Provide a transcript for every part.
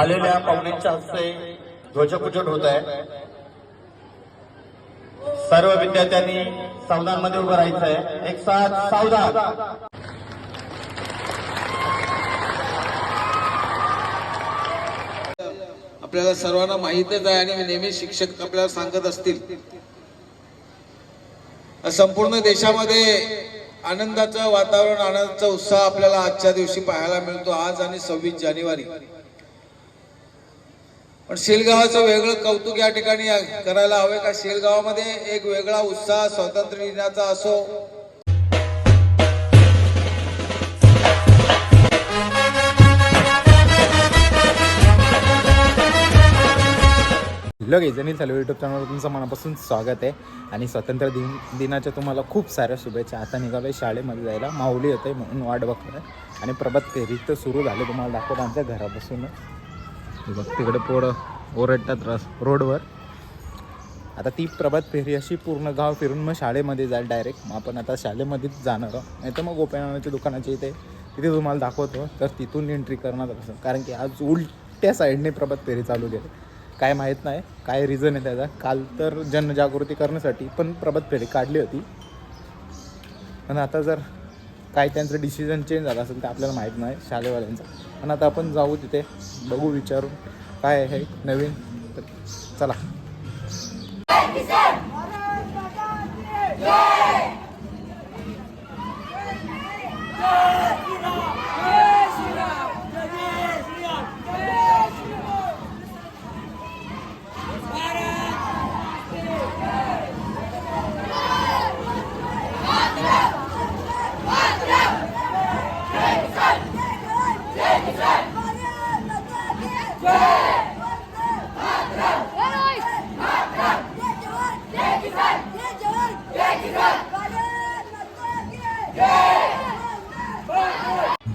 आलेल्या पाहुण्यांच्या हस्ते ध्वजपूजन होत आहे. सर्व विद्यार्थ्यांनी सावधानमध्ये उभं राहायचं आहे. एक साथ सावधान. आपल्याला सर्वांना माहितच आहे आणि नेहमी शिक्षक आपल्याला सांगत असतील. संपूर्ण देशामध्ये आनंदाचं वातावरण आनंदाचा उत्साह आपल्याला आजच्या दिवशी पाहायला मिळतो. आज आणि सव्वीस जानेवारी. पण शेलगावाचं वेगळं कौतुक या ठिकाणी करायला हवे का शेलगावामध्ये एक वेगळा उत्साह स्वातंत्र्य दिनाचा असो. लगेच अनिल चालू यूट्यूब चॅनलवर तुमचं मनापासून स्वागत आहे. आणि स्वातंत्र्य दिन दिनाच्या तुम्हाला खूप साऱ्या शुभेच्छा. आता निघालोय शाळेमध्ये जायला. माऊली येते म्हणून वाट बघतोय. आणि प्रभात फेरी तर सुरू झाले. तुम्हाला दाखवतो आमच्या घरापासूनच बघ तिकडे पोरं ओरडतात रस रोडवर. आता ती प्रभात फेरी अशी पूर्ण गाव फिरून मग शाळेमध्ये जाईल डायरेक्ट मग आपण आता शाळेमध्येच जाणार आहोत. नाही तर मग गोप्यानाच्या दुकानाच्या इथे तिथे तुम्हाला दाखवतो. तर तिथून एंट्री करणार असं. कारण की आज उलट्या साईडने प्रभात फेरी चालू केली. काय माहीत नाही काय रिझन आहे त्याचा. काल तर जनजागृती करण्यासाठी पण प्रभात फेरी काढली होती. पण आता जर काय त्यांचं डिसिजन चेंज झालं असेल तर आपल्याला माहीत नाही शाळेवाल्यांचं. आणि आता आपण जाऊ तिथे बघू विचारून काय आहे नवीन. तर चला.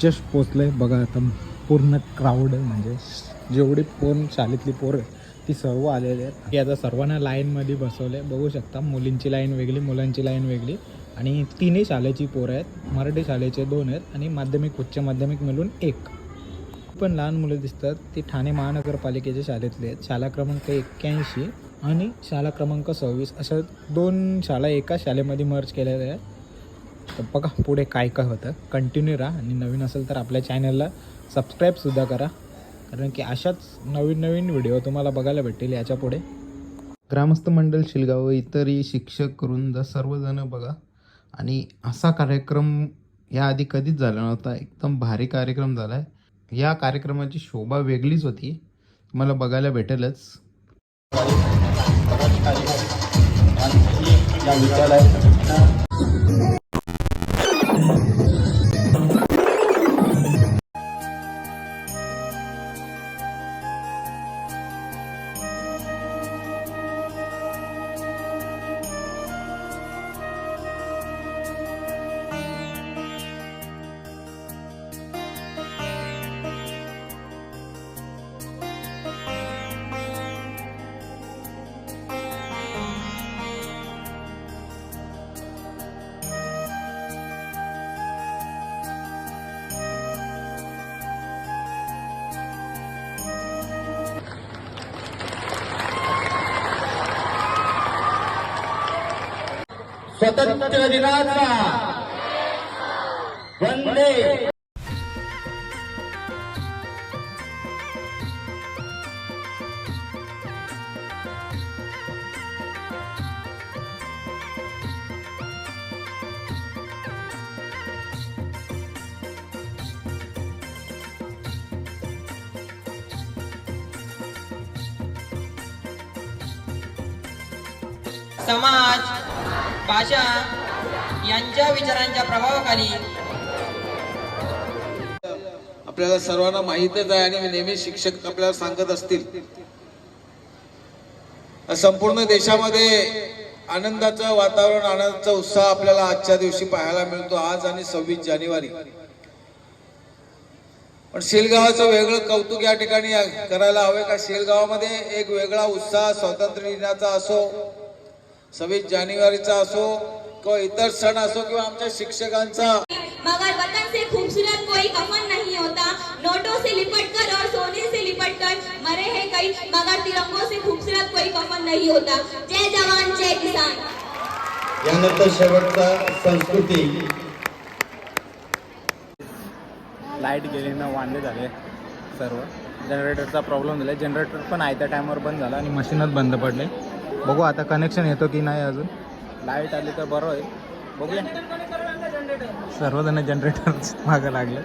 जस्ट पोचलंय. बघा आता पूर्ण क्राऊड म्हणजे जेवढी पोर शाळेतली पोरं आहेत, ती सर्व आलेली आहेत. की आता सर्वांना लाईनमध्ये बसवले बघू शकता मुलींची लाईन वेगळी मुलांची लाईन वेगळी. आणि तिन्ही शाळेची पोरं आहेत. मराठी शाळेचे दोन आहेत आणि माध्यमिक उच्च माध्यमिक मिळून एक. पण लहान मुलं दिसतात. ती ठाणे महानगरपालिकेच्या शाळेतले आहेत. शाळा क्रमांक एक्क्याऐंशी आणि शाळा क्रमांक सव्वीस. अशा दोन शाळा एका शाळेमध्ये मर्ज केलेल्या आहेत. तर बघा पुढे काय काय होतं. कंटिन्यू राहा आणि नवीन असेल तर आपल्या चॅनलला सबस्क्राईबसुद्धा करा. कारण की अशाच नवीन नवीन व्हिडिओ तुम्हाला बघायला भेटतील याच्यापुढे. ग्रामस्थ मंडळ शिलगाव इतरही शिक्षक करून जा सर्वजण बघा. आणि असा कार्यक्रम याआधी कधीच झाला नव्हता. एकदम भारी कार्यक्रम झाला आहे या कार्यक्रमाची शोभा वेगळीच होती. तुम्हाला बघायला भेटेलच. या स्वतंत्र दिनाचा. वंदे. समाज भाषा यांच्या विचारांच्या प्रभावाखाली आपल्याला सर्वांना माहितच आहे आणि नेहमी शिक्षक आपल्याला सांगत असतील. संपूर्ण देशामध्ये आनंदाचं वातावरण आनंदाचा उत्साह आपल्याला आजच्या दिवशी पाहायला मिळतो. आज आणि सव्वीस जानेवारी. पण शेलगावाचं वेगळं कौतुक या ठिकाणी करायला हवे का? शेलगावामध्ये एक वेगळा उत्साह स्वातंत्र्य दिनाचा असो सव्वीस जानेवारीचा असो किंवा इतर सण असो किंवा आमच्या शिक्षकांचा. मगर वतन से खूबसूरत कोई कफन नहीं होता. नोटों से लिपट कर और सोने से लिपट कर गई मगर तिरंगों से खूबसूरत कोई कफन नहीं होता. जय जवान जय किसान. यानंतर शेवटचा संस्कृती. लाइट गेल्यानं वांदे झाले सर्व. जनरेटरचा प्रॉब्लेम झाला. जनरेटर पण आहे त्या टायमावर बंद झाला आणि मशीनच बंद पडले. बघू आता कनेक्शन येतो की नाही अजून. लाइट आली तर बरं होईल. बघूया. सर्वजण जनरेटर मागं लागले.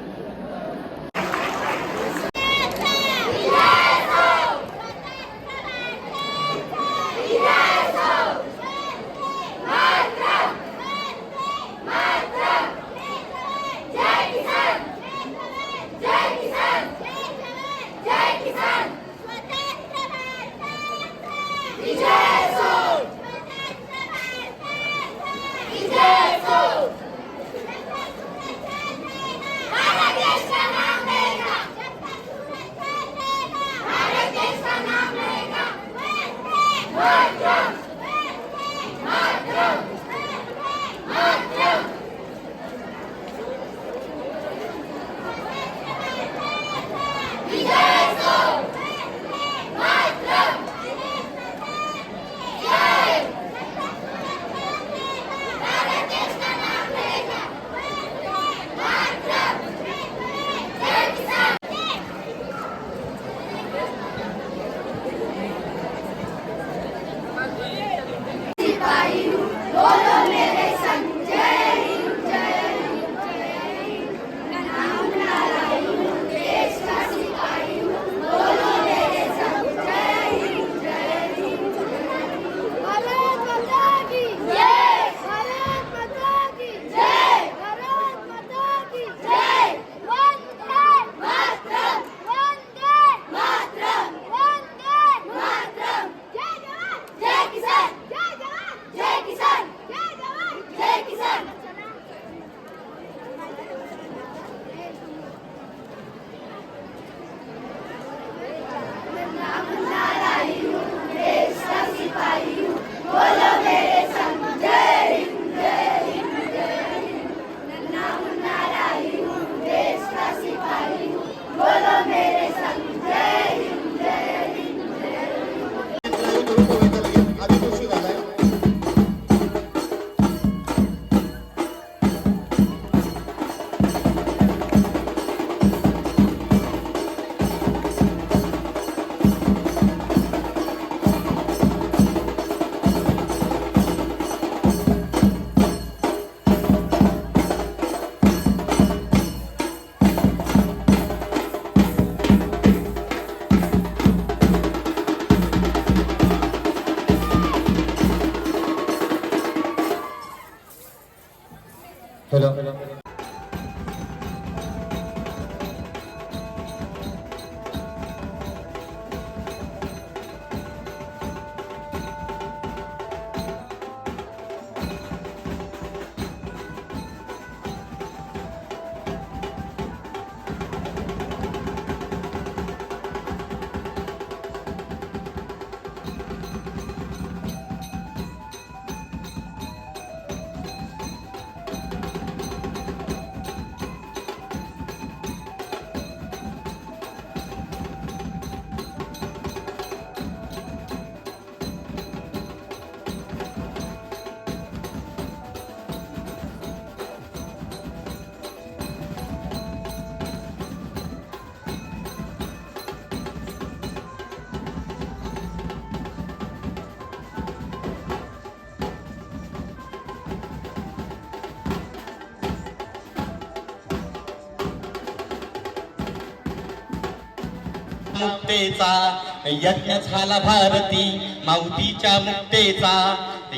मुक्तेचा. यज्ञ झाला भारती माऊतीच्या मुक्तेचा.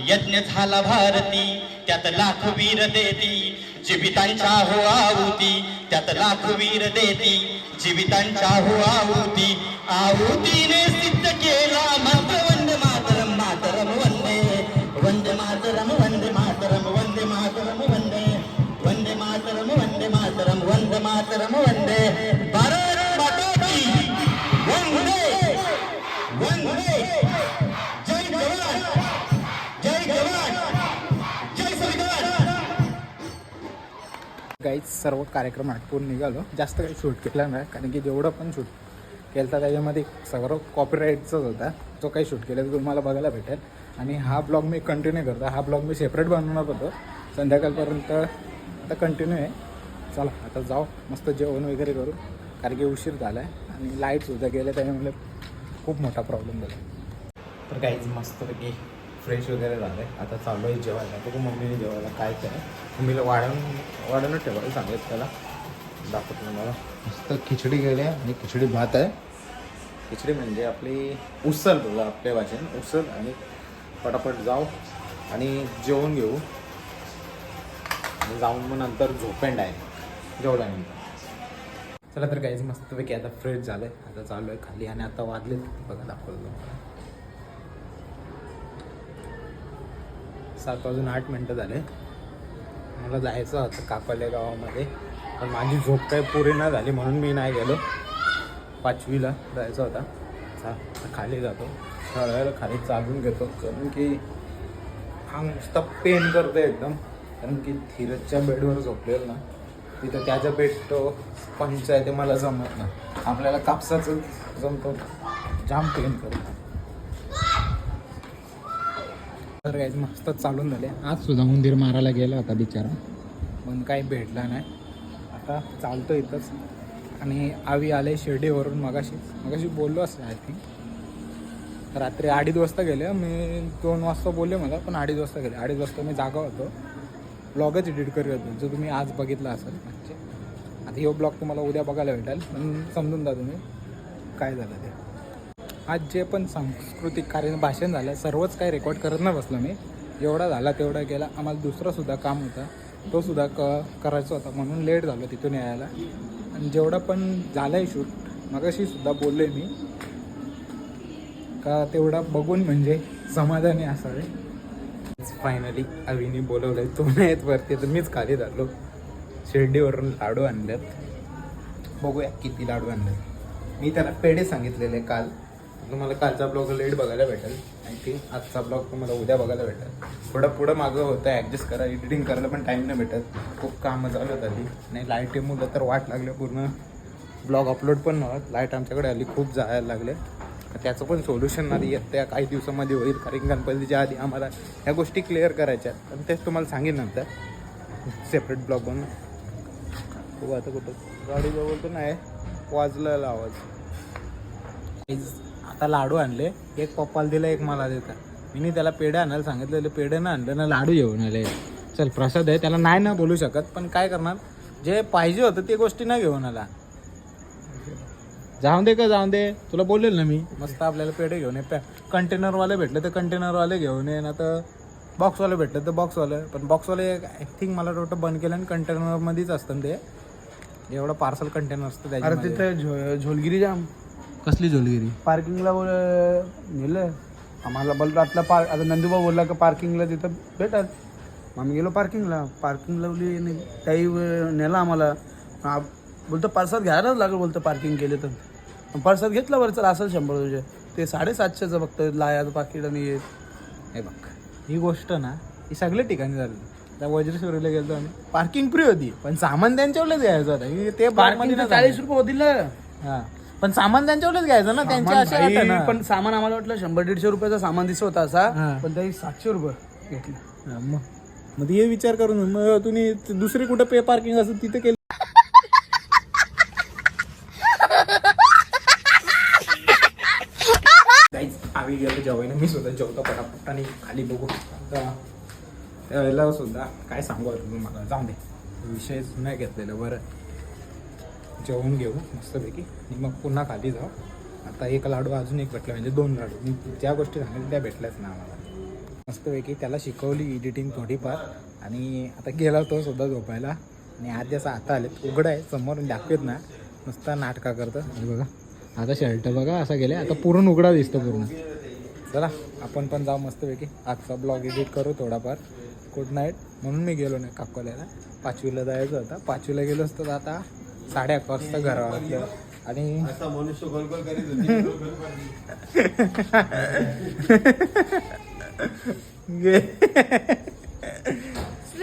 यज्ञ झाला भारती त्यात लाख वीर देती. जीवितांच्या हो आहुती त्यात लाख वीर देती. जीवितांच्या हो आहुती आहुतीने सिद्ध केला मंत्र वंदे मातरम मातरम वंदे. वंदे मातरम वंदे मातरम वंदे मातरम वंदे. वंदे मातरम वंदे मातरम वंदे मातरम वंदे. काहीच सर्व कार्यक्रम आटपून निघालो. जास्त काही शूट केला नाही कारण की जेवढं पण शूट केलता त्याच्यामध्ये सर्व कॉपीराईटचाच होता. जो काही शूट केला तर तुम्हाला बघायला भेटेल. आणि हा ब्लॉग मी कंटिन्यू करतो. हा ब्लॉग मी सेपरेट बनवणार होतो. संध्याकाळपर्यंत आता कंटिन्यू आहे. चला आता जाऊ. मस्त जेवण वगैरे करू. कारण की उशीर झाला आहे आणि लाईटसुद्धा गेले त्याच्यामुळे खूप मोठा प्रॉब्लेम झाला. तर काहीच मस्तपैकी फ्रेश वगैरे झालं आहे आता चालू आहे जेवायला. बघू मम्मीने जेवायला काय काय मम्मीला वाढवून वाढवूनच ठेवायला सांगायचं त्याला. दाखवतो तुम्हाला. मस्त खिचडी गेली आहे आणि खिचडी भात आहे. खिचडी म्हणजे आपली उसल बोला आपल्या भाषेत उसल आणि पटापट जाऊ आणि जेवून घेऊ. आणि जाऊन मग नंतर झोपेंड आहे. जेवल्यानंतर चला तर काहीच मस्तपैकी आता फ्रेश झालं आहे आता चालू आहे खाली आणि आता वाजले बघा दाखवलं सात वाजून आठ मिनटं झाले. मला जायचं होतं काकोले गावामध्ये. पण माझी झोप काही पुरी ना झाली म्हणून मी नाही गेलो. पाचवीला जायचं होता. चा खाली जातो. हळूहळू खाली चालून घेतो. कारण की हा नुसता पेन करतो एकदम. कारण की धीरजच्या बेडवर झोपलेलं ना. तिथं त्याचा बेड तो पंच आहे ते मला जमत ना आपल्याला कापसाचं जमतो. जाम पेन करतो तर काही मस्त चालून झाले. आज सुद्धा उंदीर मारायला गेला होता बिचारा. पण काही भेटला नाही. आता चालतो इथंच. आणि आवी आले शिर्डीवरून मगाशी. मगाशी बोललो असं आय थिंक रात्री अडीच वाजता गेले. मी दोन वाजता बोलले मला पण अडीच वाजता गेले. अडीच वाजता मी जागा होतो. ब्लॉगच एडिट करत होतो जो तुम्ही आज बघितला असेल. म्हणजे आता हे ब्लॉग तुम्हाला उद्या बघायला भेटेल. पण समजून जा तुम्ही. काय झालं ते. आज जे पण सांस्कृतिक कार्य भाषण झालं सर्वच काही रेकॉर्ड करत नाही बसलो मी. जेवढा झाला तेवढा गेला. आम्हाला दुसरासुद्धा काम होता. तोसुद्धा क करायचा होता म्हणून लेट झालो तिथून यायला. आणि जेवढा पण झालं आहे शूट मगाशीसुद्धा बोललो मी. का तेवढा बघून म्हणजे समाधानी असावे. फायनली अविनी बोलवलंय तो नाही वरती तर मीच खाली झालो शिर्डीवरून लाडू आणल्यात बघूया किती लाडू आणल्यात मी त्याला पेढे सांगितलेले काल. तुम्हाला कालचा ब्लॉग लेट बघायला भेटेल. आणखी आजचा ब्लॉग तुम्हाला उद्या बघायला भेटेल. थोडं पुढं मागं होतं ॲडजस्ट करा एडिटिंग करायला पण टाईम नाही भेटत. खूप कामं चालू होत नाही लाइट मुलं तर वाट लागले पूर्ण. ब्लॉग अपलोड पण नव्हत लाइट आमच्याकडे आली खूप जायला लागले. त्याचं पण सोल्युशन नाही. येत त्या काही दिवसामध्ये होईल. कारण गणपतीच्या आधी आम्हाला ह्या गोष्टी क्लिअर करायच्या आहेत. आणि तेच तुम्हाला सांगेन नंतर. सेपरेट ब्लॉग बनवून. खूप आता कुठं. गाडी जवळ तर नाही. वाजलेला आवाज. आता लाडू आणले. एक पप्पाला दिला एक मला देता. मी त्याला पेढे आणायला सांगितलेलं पेढे ना आणलं ना लाडू घेऊन आले. चल प्रसाद आहे. त्याला नाही ना बोलू शकत पण काय करणार? जे पाहिजे होतं ते गोष्टी नाही घेऊन आला. जाऊन दे का जाऊन दे. तुला बोलेल ना मी. मस्त आपल्याला पेढे घेऊन ये. कंटेनरवाले भेटले तर कंटेनरवाले घेऊन ये ना तर बॉक्सवाले भेटले तर बॉक्सवाले. पण बॉक्सवाले आय थिंक मला वाटतं बंद केलं आणि कंटेनरमध्येच असतं ते. एवढं पार्सल कंटेनर असतं त्याच्यामध्ये. तिथं झो झोलगिरी जाम. कसली जोलगिरी पार्किंगला नेलं. आम्हाला बोल रातला पार आता नंदुबा बोलला का पार्किंगला तिथं भेटल. मग आम्ही गेलो पार्किंगला. पार्किंग लावली आणि त्याही वेळ नेला आम्हाला. बोलतो पार्सल घ्यायलाच लागलं बोलतं पार्किंग केले तर. पार्सल घेतलं बरं चल असेल शंभर तुझे ते साडेसातशेचं फक्त लायाचं पाकिट आणि हे. हे बघ. ही गोष्ट ना ही सगळ्या ठिकाणी झाली. त्या वज्रेश्वरीला गेलो आम्ही. पार्किंग फ्री होती पण सामान त्यांच्यावरच घ्यायचं होतं. ते नाही चाळीस रुपये होतील. हा. पण सामान त्यांच्यावरच घ्यायचं ना त्यांच्या सामान भाई, ना. पण सामान आम्हाला वाटलं शंभर दीडशे रुपयाचा सामान दिसत होता असा. पण त्याही सातशे रुपये घेतले. हा, मग. मग हे विचार करून मग तुम्ही दुसरी कुठं पे पार्किंग असेल तिथे केलं? काहीच आम्ही गेलो जेवायला. मी सुद्धा जेवतो पटापट आणि खाली बघू. आता त्यावेळेला सुद्धा काय सांगू आता तुम्हाला? जाऊ दे. विषय नाही घेतलेलं बरं. जेवून घेऊ मस्तपैकी. आणि मग पुन्हा खाली जाऊ. आता एक लाडू अजून एक भेटला म्हणजे दोन लाडू. मी ज्या गोष्टी सांगितल्या त्या भेटल्याच ना आम्हाला. मस्तपैकी त्याला शिकवली एडिटिंग थोडीफार. आणि आता गेला तो सुद्धा झोपायला. आणि आज असं आता आले उघड आहे समोर दाखवत ना. मस्त नाटका करतं. आणि बघा आता शर्ट बघा असा गेले आता पूर्ण उघडा दिसतो पूर्ण. चला आपण पण जाऊ मस्तपैकी. आजचा ब्लॉग एडिट करू थोडाफार. गुड नाईट म्हणून मी गेलो नाही काकोल्याला. पाचवीला जायचं होतं. पाचवीला गेलो असतो तर आता. साडे अकरा वाजता घरावर आणि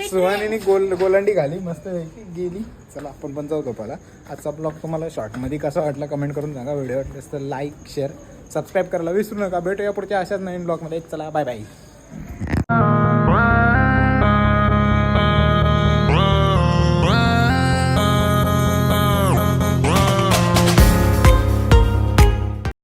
सुहानीने गोल गोलंडी घाली मस्त पैकी गेली. चला आपण पण जाऊ झोपायला आजचा ब्लॉग तुम्हाला शॉर्टमध्ये कसा वाटला कमेंट करून सांगा. व्हिडिओ वाटल्यास तर लाईक शेअर सबस्क्राईब करायला विसरू नका. भेटूया पुढच्या अशाच नवीन ब्लॉगमध्ये. चला बाय बाय